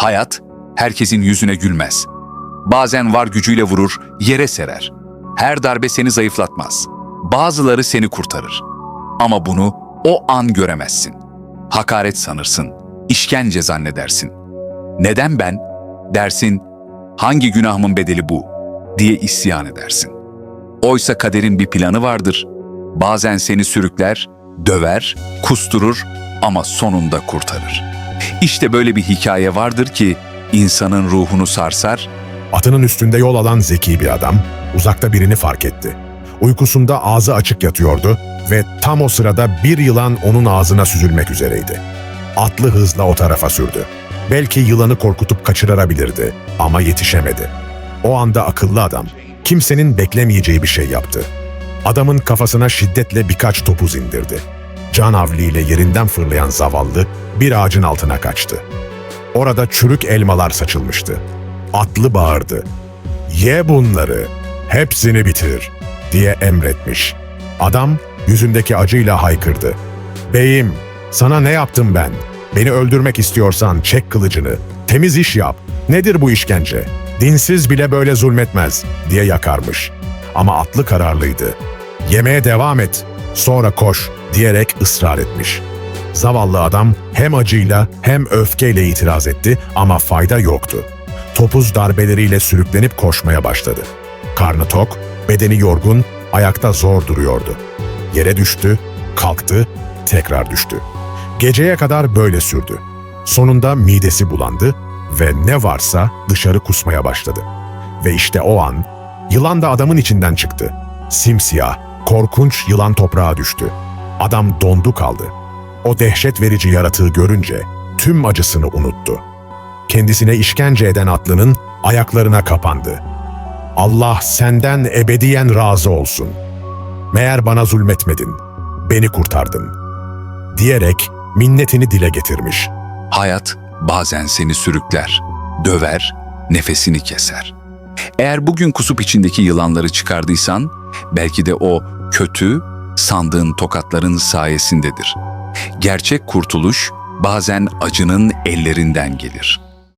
Hayat herkesin yüzüne gülmez. Bazen var gücüyle vurur, yere serer. Her darbe seni zayıflatmaz. Bazıları seni kurtarır. Ama bunu o an göremezsin. Hakaret sanırsın, işkence zannedersin. Neden ben? Dersin, hangi günahımın bedeli bu? diye isyan edersin. Oysa kaderin bir planı vardır. Bazen seni sürükler, döver, kusturur ama sonunda kurtarır. İşte böyle bir hikaye vardır ki insanın ruhunu sarsar, Atının üstünde yol alan zeki bir adam uzakta birini fark etti. Uykusunda ağzı açık yatıyordu ve tam o sırada bir yılan onun ağzına süzülmek üzereydi. Atlı hızla o tarafa sürdü. Belki yılanı korkutup kaçırabilirdi ama yetişemedi. O anda akıllı adam kimsenin beklemeyeceği bir şey yaptı. Adamın kafasına şiddetle birkaç topuz indirdi. Can havliyle yerinden fırlayan zavallı bir ağacın altına kaçtı. Orada çürük elmalar saçılmıştı. Atlı bağırdı. Ye bunları, hepsini bitir diye emretmiş. Adam yüzündeki acıyla haykırdı. Beyim, sana ne yaptım ben? Beni öldürmek istiyorsan çek kılıcını, temiz iş yap. Nedir bu işkence? Dinsiz bile böyle zulmetmez diye yakarmış. Ama atlı kararlıydı. Yemeye devam et, sonra koş diyerek ısrar etmiş. Zavallı adam hem acıyla hem öfkeyle itiraz etti ama fayda yoktu. Topuz darbeleriyle sürüklenip koşmaya başladı. Karnı tok, bedeni yorgun, ayakta zor duruyordu. Yere düştü, kalktı, tekrar düştü. Geceye kadar böyle sürdü. Sonunda midesi bulandı ve ne varsa dışarı kusmaya başladı. Ve işte o an yılan da adamın içinden çıktı. Simsiyah, korkunç yılan toprağa düştü. Adam dondu kaldı. O dehşet verici yaratığı görünce tüm acısını unuttu. Kendisine işkence eden atlının ayaklarına kapandı. Allah senden ebediyen razı olsun. Meğer bana zulmetmedin, beni kurtardın. Diyerek minnetini dile getirmiş. Hayat bazen seni sürükler, döver, nefesini keser. Eğer bugün kusup içindeki yılanları çıkardıysan, belki de o kötü, sandığın tokatların sayesindedir. Gerçek kurtuluş bazen acının ellerinden gelir.''